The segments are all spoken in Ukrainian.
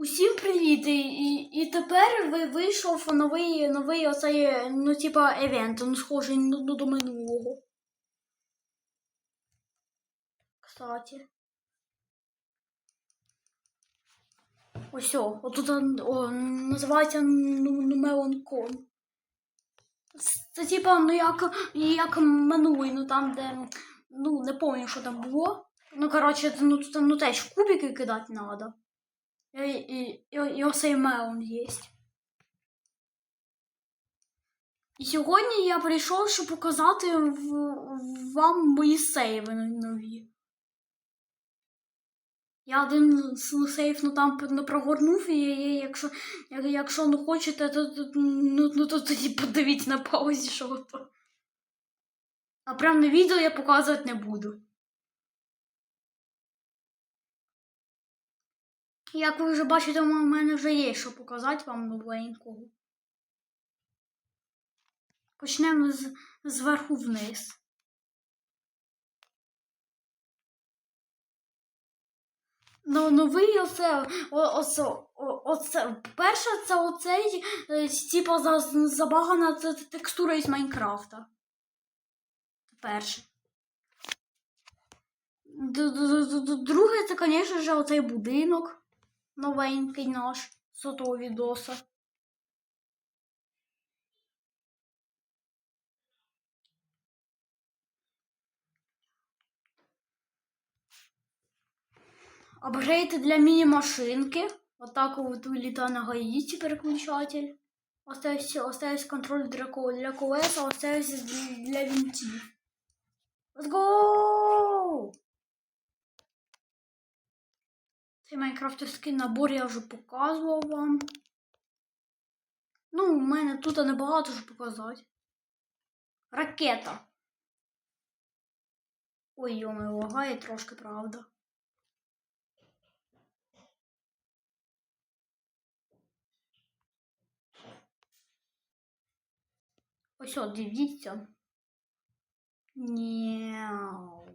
Усім привіт! І, і, тепер ви вийшов новий, новий оцей, ну, типа, евент, він схожий ну, ну, до минулого. Кстати. Ось о, отут о, називається ну, Це типа, ну як, як минулий, ну там, де, ну, не пам'ятаю, що там було. Ну, коротше, ну тут ну, теж кубики кидати треба. Оцей мелон є. І сьогодні я прийшов, щоб показати вам мої сейви нові. Я один сейф ну, там не прогорнув, і, якщо, як- якщо не хочете, то, то, ну, ну, то тоді подивіться на паузі, що то. А прям на відео я показувати не буду. Як ви вже бачите, у мене вже є що показати вам новенького. Почнемо з, зверху вниз. Ну, новий оце, о, оце, о, оце. Перше, це оцей, е, типа, забагана це текстура із Майнкрафта. Перше. Друге, це, звісно ж, оцей будинок новенький наш з відоса. Апгрейд для міні-машинки. Отак от вилітає на гаїці переключатель. Остаюсь, остаюсь контроль для, колеса, остаюсь для, для винтів. Let's go! Цей майнкрафтерський набор я вже показував вам. Ну, у мене тут небагато що показати. Ракета. Ой, йоми, лагає трошки, правда. Ось дивіться. Няу.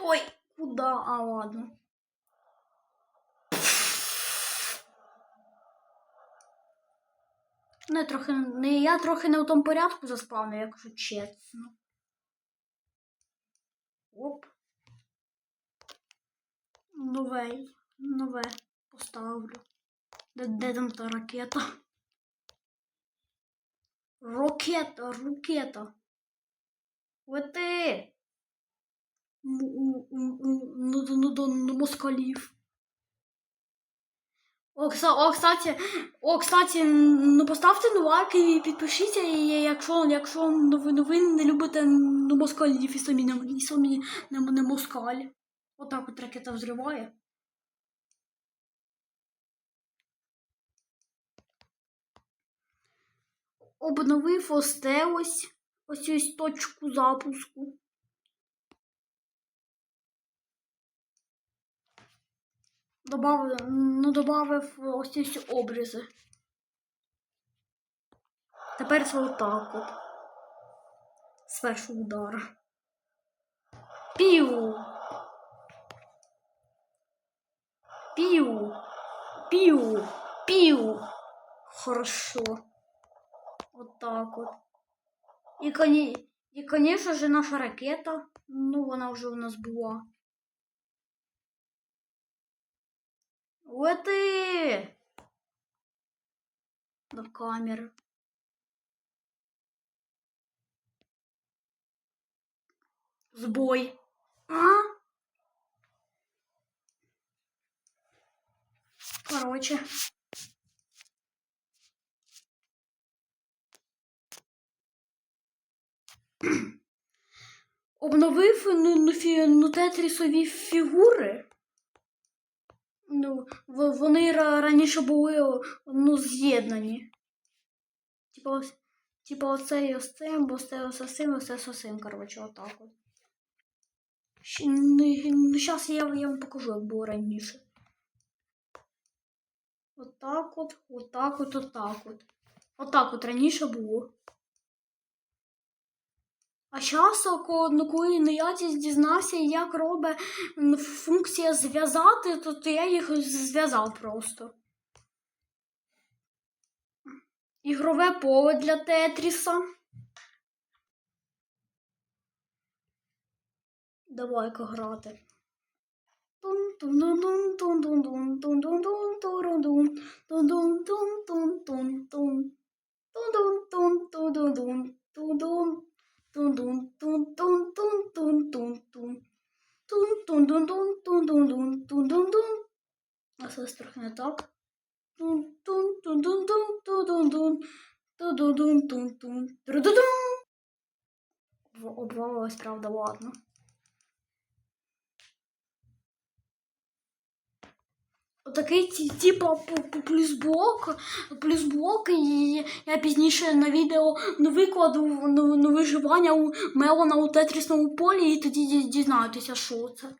Стой! Куда? А, ладно. Не, трохи, не, я трохи не у тому порядку заспавнив, якщо чесно. Оп. Нове, нове поставлю. Де, де там та ракета? Ракета, ракета. Лети! Ну, ну, ну, ну, ну, до- ну, москалів. О, кстати, о, кстати, ну поставте ну лайк і підпишіться, і якщо, якщо ну, ви, ну, ви не любите ну, москалів і самі не, і самі не, не москаль. Отак от ракета взриває. Обновив ось те ось, ось ось точку запуску. Добавив, ну, добавив ось ці обрізи. Тепер це отак от. З першого удару. Піу. Піу. Піу. Піу. Хорошо. Вот так от. І, коні... І, конечно же, наша ракета. Ну, вона вже у нас була. Лети! До камери. Збой. А? Короче. Обновив ну, ну, фі, ну, тетрісові фігури. Ну, вони ра- раніше були ну, з'єднані. Типа, ось, типа оцей ось цим, бо це ось цим, оце з цим, коротше, отак от. Ну, зараз я, я вам покажу, як було раніше. Отак от, отак от, отак от. Отак от раніше було. А зараз, коли не я дізнався, як робить функція зв'язати, то, я їх зв'язав просто. Ігрове поле для Тетріса. Давай-ка грати. А це трохи так. Обвалилась, правда, ладно. Отакий типа плюс-блок, плюс-блок, і я пізніше на відео не викладу на, на виживання у Мелона у тетрісному полі, і тоді ді- дізнаєтеся, що це.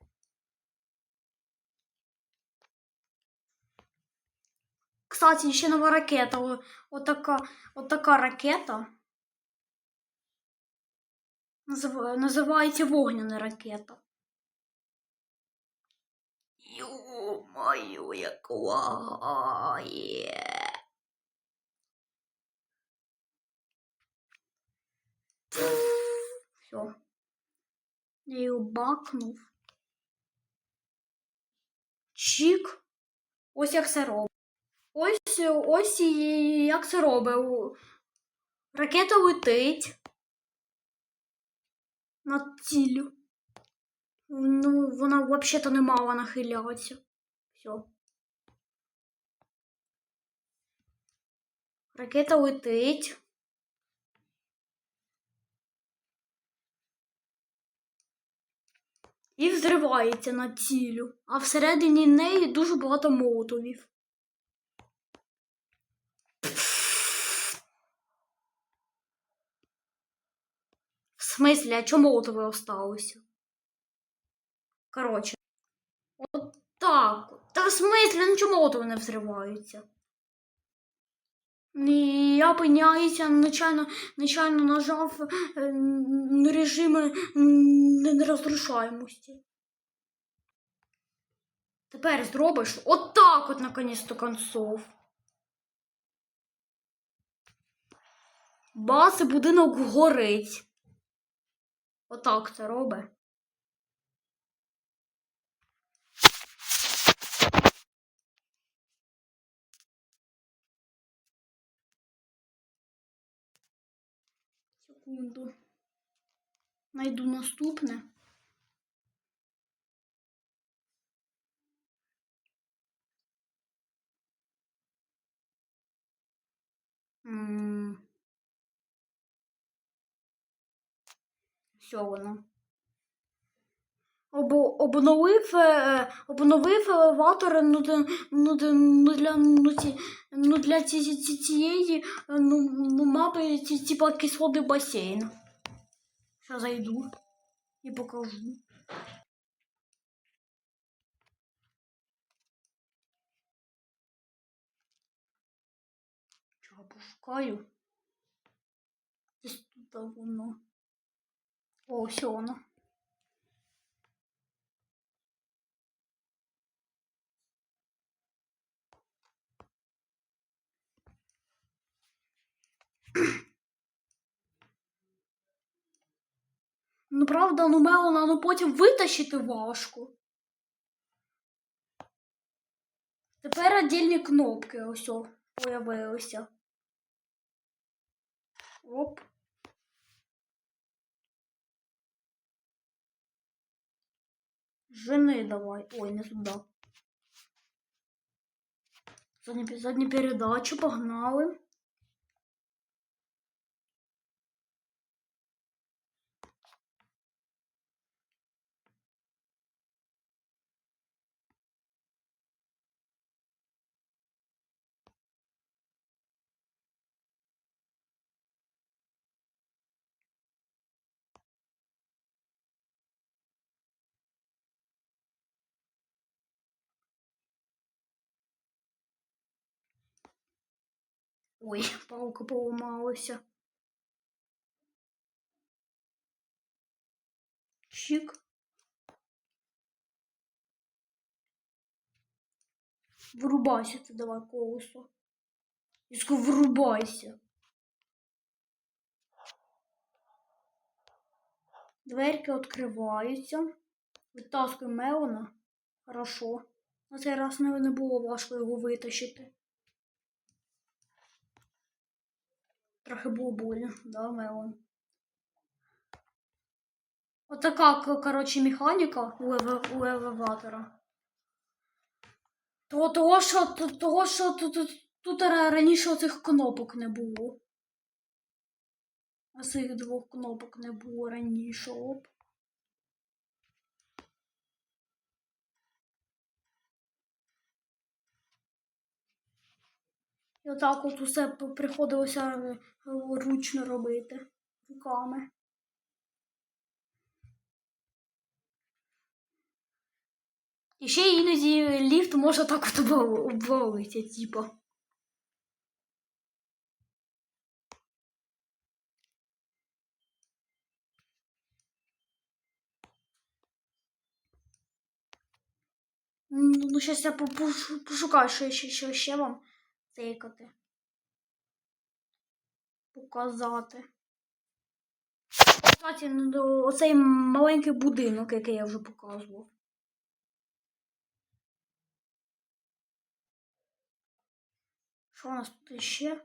Кстати, ще нова ракета. Отака, отака ракета. Назив- Називається вогняна ракета. Ё-моё, як лагає. Все. Я її бакнув. Чик. Ось як це робить. Ось, ось як це робить. Ракета летить над ціллю. Ну, вона взагалі-то не мала нахилятися. Все. Ракета летить. І взривається над ціллю. А всередині неї дуже багато молотовів. В смислі, а чому молотови осталося? Коротше. От так. от. Та в смислі, ну чому молотови не взриваються? І я опиняюся, нечайно, нечайно нажав е, м, режими нерозрушаємості. Тепер зробиш отак от наконець-то концов. Бас будинок горить. Отак це робить. Секунду. Найду наступне. Все воно. Об, обновив, е, обновив елеватор ну, ну, ну, для, ну, ці, ну, для ці, ці, ці- цієї е, ну, ну, мапи, ці, типа кислотний басейн. Що зайду і покажу. Чого пошукаю? Десь тут воно. О, все воно. Ну, правда, ну Мелона, ну потім витащити важко. Тепер отдельні кнопки ось появилися. Оп. Жени давай. Ой, не туди. Задню, задню передачу погнали. Ой, палка поламалася. Чик. Вырубайся ты давай колесо. Я сказал, вырубайся. Дверки відкриваються. Витаскуємо Мелона. Хорошо. На цей раз не, не було важко його витащити. Трохи було больно, да, Мелон? Отака, коротше, механіка у, еле- у елеватора. Того, того, що, того, що тут, тут, тут ра- раніше оцих кнопок не було. Оцих двох кнопок не було раніше. Оп. І отак от усе приходилося е, ручно робити руками. І ще іноді ліфт може так от обвал- обвалитися, типа. Ну, щас я по- пошукаю, що ще, що ще вам цейкати. Показати. Кстати, ну, оцей маленький будинок, який я вже показував. Що у нас тут ще?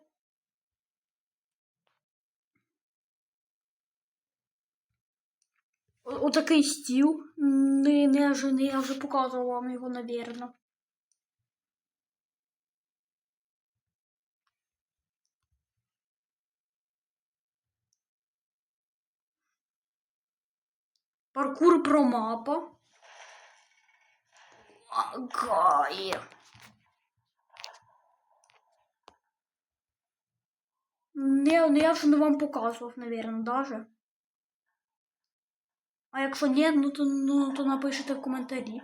Отакий стіл. Не, не, я вже, не, я вже показувала вам його, навірно. Паркур про мапа. Лагає. Не, ну я вже не вам показував, навірно, даже. А якщо ні, ну то, ну, то напишите в коментарі.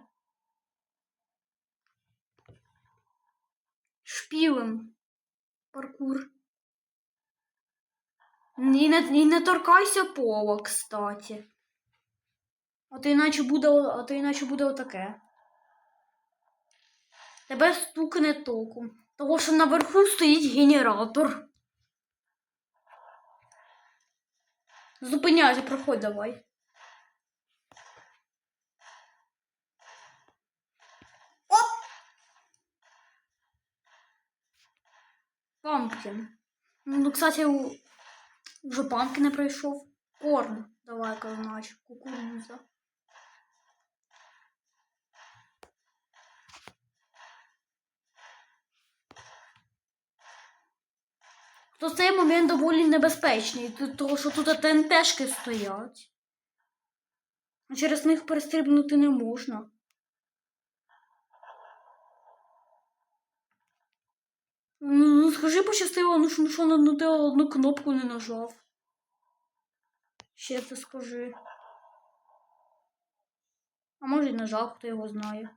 Шпілем. Паркур. І не, і не торкайся пола, кстати. А то іначе буде, а то іначе буде отаке. Тебе стукне током. Того, що наверху стоїть генератор. Зупиняйся, проходь давай. Оп! Пампкін. Ну, кстати, у- вже пампкін не пройшов. Корн. Давай-ка, значить, кукуруза. То цей момент доволі небезпечний, тому що тут ТНТшки стоять. Через них перестрибнути не можна. Ну, ну, скажи пощастило, ну що, ну, що на те одну кнопку не нажав. Ще це скажи. А може й нажав, хто його знає.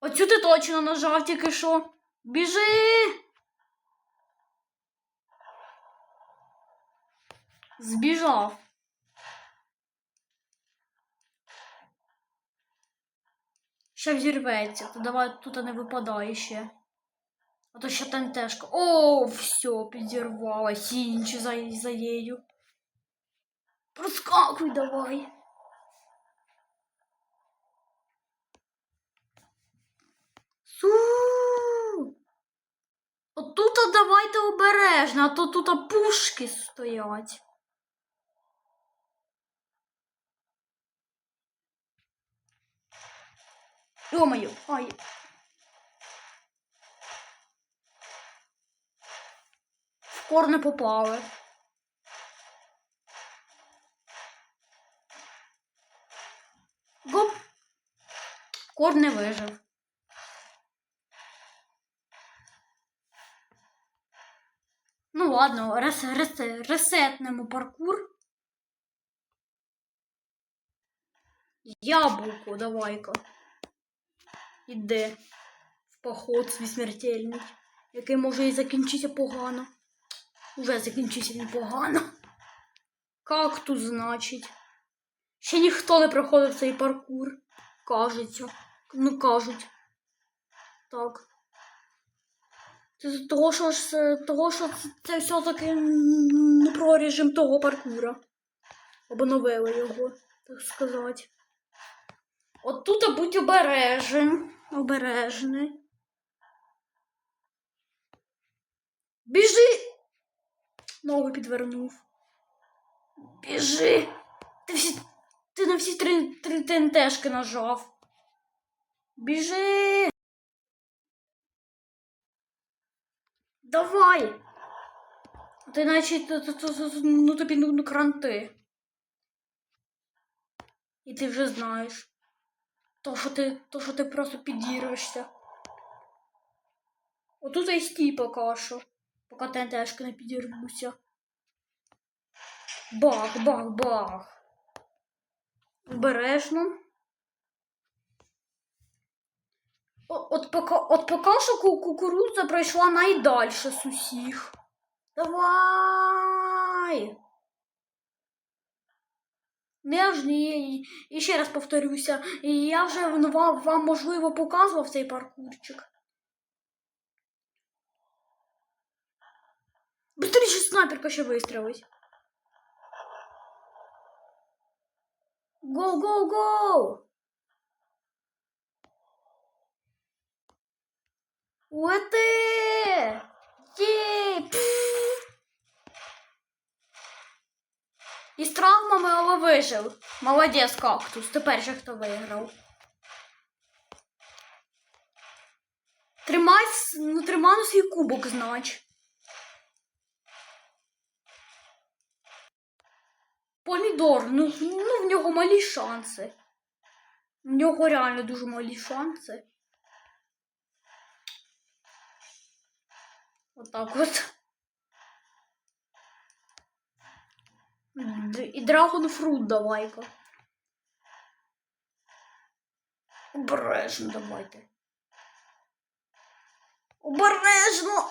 Оцю ти точно нажав тільки що. Біжи! Збіжав. Ще взірветься, то давай тут не випадає ще. А то ще тантешка. О, все, підірвалась. Інші за, за нею. Проскакуй давай. Су. Отут давайте обережно, а то тут пушки стоять. Ё-моё, ай. В кор не попали. Гоп. Кор не вижив. Ну ладно, рес, рес, ресетнемо паркур. Яблуко, давай-ка. Іде в поход свій смертельний, який може і закінчитися погано. Уже закінчився він погано. Кактус, значить. Ще ніхто не проходив цей паркур. Кажеться. Ну, кажуть. Так. Це з того, що це- того, що це, все-таки не про режим того паркура. Обновили його, так сказати. От тут будь обережен. Обережний. Біжи! Ногу підвернув. Біжи! Ти всі. Ти на всі три, три ТНТшки нажав. Біжи! Давай! Ти наче ну тобі ну, ну кранти. І ти вже знаєш. То, що ти, то, що ти просто підірвешся. Отут і стій поки що. Поки ТНТшки не підірвуся. Бах, бах, бах. Обережно. О- От поки, от поки що ку- кукурудза пройшла найдальше з усіх. Давай. Ну, я ж і, і ще раз повторюся, і я вже ну, вам, вам можливо показував цей паркурчик. Быстріше снайперка ще вистрілить. Гоу, гоу, гоу! Уете! Єй! Пф! Із травмами, але вижив. Молодець, кактус. Ти перший, хто виграв. Тримай, ну, тримай свій кубок, знач. Помідор, ну, ну в нього малі шанси. В нього реально дуже малі шанси. Отак от. І драгон фрут давай-ка. Обережно давайте. Обережно!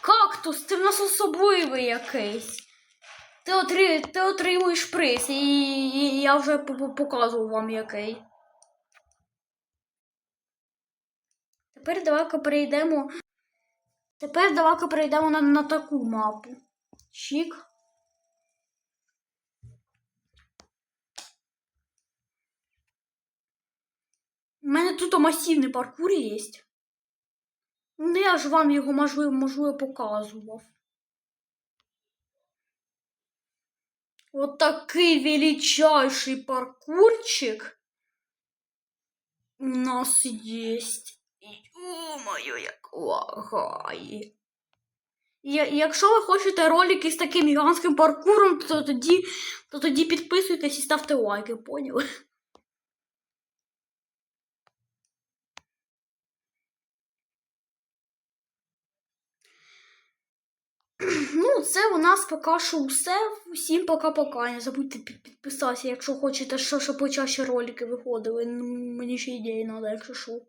Кактус, ти в нас особливий якийсь. Ти, отри... ти отримуєш приз, і, я вже по- по- показував вам який. Тепер давай-ка перейдемо. Тепер давай-ка перейдемо на, на таку мапу. Чік. У мене тут масивний паркур є. Ну, я ж вам його можливо, можливо показував. Вот такий величайший паркурчик у нас есть. Ё-моё, як лагає. Якщо ви хочете ролики з таким гігантським паркуром, то тоді, то тоді підписуйтесь і ставте лайки, поняли? Ну, це у нас поки що все. Всім пока-пока. Не забудьте підписатися, якщо хочете, щоб почаще ролики виходили. Мені ще ідеї треба, якщо що.